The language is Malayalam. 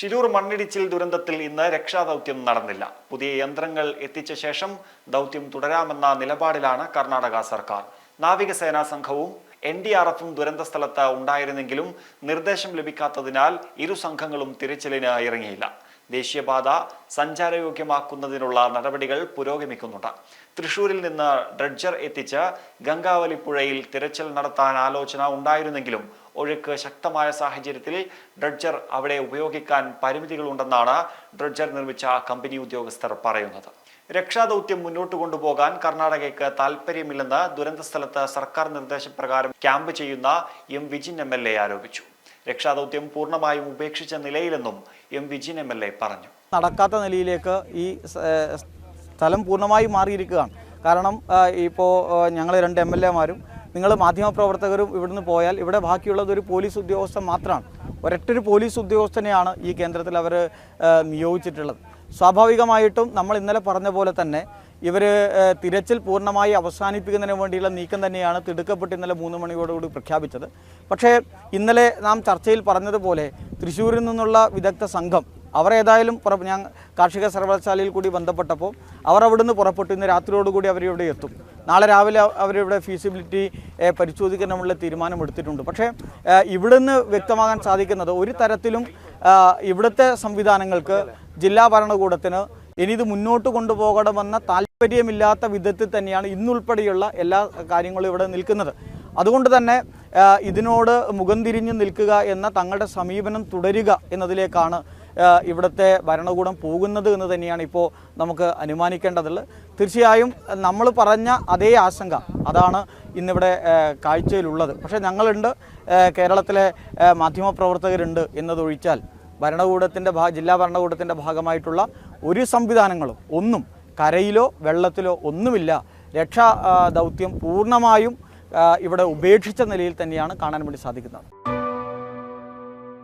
ഷിരൂർ മണ്ണിടിച്ചിൽ ദുരന്തത്തിൽ ഇന്ന് രക്ഷാദൗത്യം നടന്നില്ല. പുതിയ യന്ത്രങ്ങൾ എത്തിച്ച ശേഷം ദൗത്യം തുടരാമെന്ന നിലപാടിലാണ് കർണാടക സർക്കാർ. നാവികസേനാ സംഘവും എൻ ഡി ആർ എഫും ദുരന്ത സ്ഥലത്ത് ഉണ്ടായിരുന്നെങ്കിലും നിർദ്ദേശം ലഭിക്കാത്തതിനാൽ ഇരു സംഘങ്ങളും തിരച്ചിലിന് ഇറങ്ങിയില്ല. ദേശീയപാത സഞ്ചാരയോഗ്യമാക്കുന്നതിനുള്ള നടപടികൾ പുരോഗമിക്കുന്നുണ്ട്. തൃശൂരിൽ നിന്ന് ഡ്രഡ്ജർ എത്തിച്ച് ഗംഗാവലി പുഴയിൽ തിരച്ചിൽ നടത്താൻ ആലോചന ഉണ്ടായിരുന്നെങ്കിലും ഒഴുക്ക് ശക്തമായ സാഹചര്യത്തിൽ ഡ്രഡ്ജർ അവിടെ ഉപയോഗിക്കാൻ പരിമിതികളുണ്ടെന്നാണ് ഡ്രഡ്ജർ നിർമ്മിച്ച കമ്പനി ഉദ്യോഗസ്ഥർ പറയുന്നത്. രക്ഷാദൗത്യം മുന്നോട്ട് കൊണ്ടുപോകാൻ കർണാടകയ്ക്ക് താൽപ്പര്യമില്ലെന്ന് ദുരന്ത സ്ഥലത്ത് സർക്കാർ നിർദ്ദേശപ്രകാരം ക്യാമ്പ് ചെയ്യുന്ന എം വിജിൻ എ ആരോപിച്ചു. രക്ഷാദൗത്യം പൂർണമായും ഉപേക്ഷിച്ച നിലയിലെന്നും M Vijin M L A പറഞ്ഞു. നടക്കാത്ത നിലയിലേക്ക് ഈ സ്ഥലം പൂർണമായി മാറിയിരിക്കുകയാണ്. കാരണം ഇപ്പോൾ ഞങ്ങൾ രണ്ട് എം എൽ എമാരും നിങ്ങൾ മാധ്യമപ്രവർത്തകരും ഇവിടുന്ന് പോയാൽ ഇവിടെ ബാക്കിയുള്ളത് ഒരു പോലീസ് ഉദ്യോഗസ്ഥൻ മാത്രമാണ്. ഒരൊറ്റൊരു പോലീസ് ഉദ്യോഗസ്ഥനെയാണ് ഈ കേന്ദ്രത്തിൽ അവർ നിയോഗിച്ചിട്ടുള്ളത്. സ്വാഭാവികമായിട്ടും നമ്മൾ ഇന്നലെ പറഞ്ഞ പോലെ തന്നെ ഇവർ തിരച്ചിൽ പൂർണമായി അവസാനിപ്പിക്കുന്നതിന് വേണ്ടിയുള്ള നീക്കം തന്നെയാണ് തിടുക്കപ്പെട്ട് ഇന്നലെ മൂന്ന് മണിയോടുകൂടി പ്രഖ്യാപിച്ചത്. പക്ഷേ ഇന്നലെ നാം ചർച്ചയിൽ പറഞ്ഞതുപോലെ തൃശ്ശൂരിൽ നിന്നുള്ള വിദഗ്ധ സംഘം അവർ ഏതായാലും ഞാൻ കാർഷിക സർവകലാശാലയിൽ കൂടി ബന്ധപ്പെട്ടപ്പോൾ അവർ അവിടുന്ന് പുറപ്പെട്ടു. ഇന്ന് രാത്രിയോടുകൂടി അവരിവിടെ എത്തും. നാളെ രാവിലെ അവരിവിടെ ഫീസിബിലിറ്റി പരിശോധിക്കാനുള്ള തീരുമാനമെടുത്തിട്ടുണ്ട്. പക്ഷേ ഇവിടുന്ന് വ്യക്തമാകാൻ സാധിക്കുന്നത് ഒരു തരത്തിലും ഇവിടുത്തെ സംവിധാനങ്ങൾക്ക് ജില്ലാ ഭരണകൂടത്തിന് ഇനി ഇത് മുന്നോട്ട് കൊണ്ടുപോകണമെന്ന താല്പര്യമില്ലാത്ത വിധത്തിൽ തന്നെയാണ് ഇന്നുൾപ്പെടെയുള്ള എല്ലാ കാര്യങ്ങളും ഇവിടെ നിൽക്കുന്നത്. അതുകൊണ്ട് തന്നെ ഇതിനോട് മുഖം തിരിഞ്ഞ് നിൽക്കുക എന്ന തങ്ങളുടെ സമീപനം തുടരുക എന്നതിലേക്കാണ് ഇവിടുത്തെ ഭരണകൂടം പോകുന്നത് എന്ന് തന്നെയാണ് ഇപ്പോൾ നമുക്ക് അനുമാനിക്കേണ്ടതുള്ളത്. തീർച്ചയായും നമ്മൾ പറഞ്ഞ അതേ ആശങ്ക അതാണ് ഇന്നിവിടെ കാഴ്ചയിലുള്ളത്. പക്ഷേ ഞങ്ങളുണ്ട് കേരളത്തിലെ മാധ്യമപ്രവർത്തകരുണ്ട് എന്നതൊഴിച്ചാൽ ഭരണകൂടത്തിന്റെ ഭാ ജില്ലാ ഭരണകൂടത്തിന്റെ ഭാഗമായിട്ടുള്ള ഒരു സംവിധാനങ്ങളും ഒന്നും കരയിലോ വെള്ളത്തിലോ ഒന്നുമില്ല. രക്ഷാ ദൗത്യം പൂർണമായും ഇവിടെ ഉപേക്ഷിച്ച നിലയിൽ തന്നെയാണ് കാണാൻ വേണ്ടി സാധിക്കുന്നത്.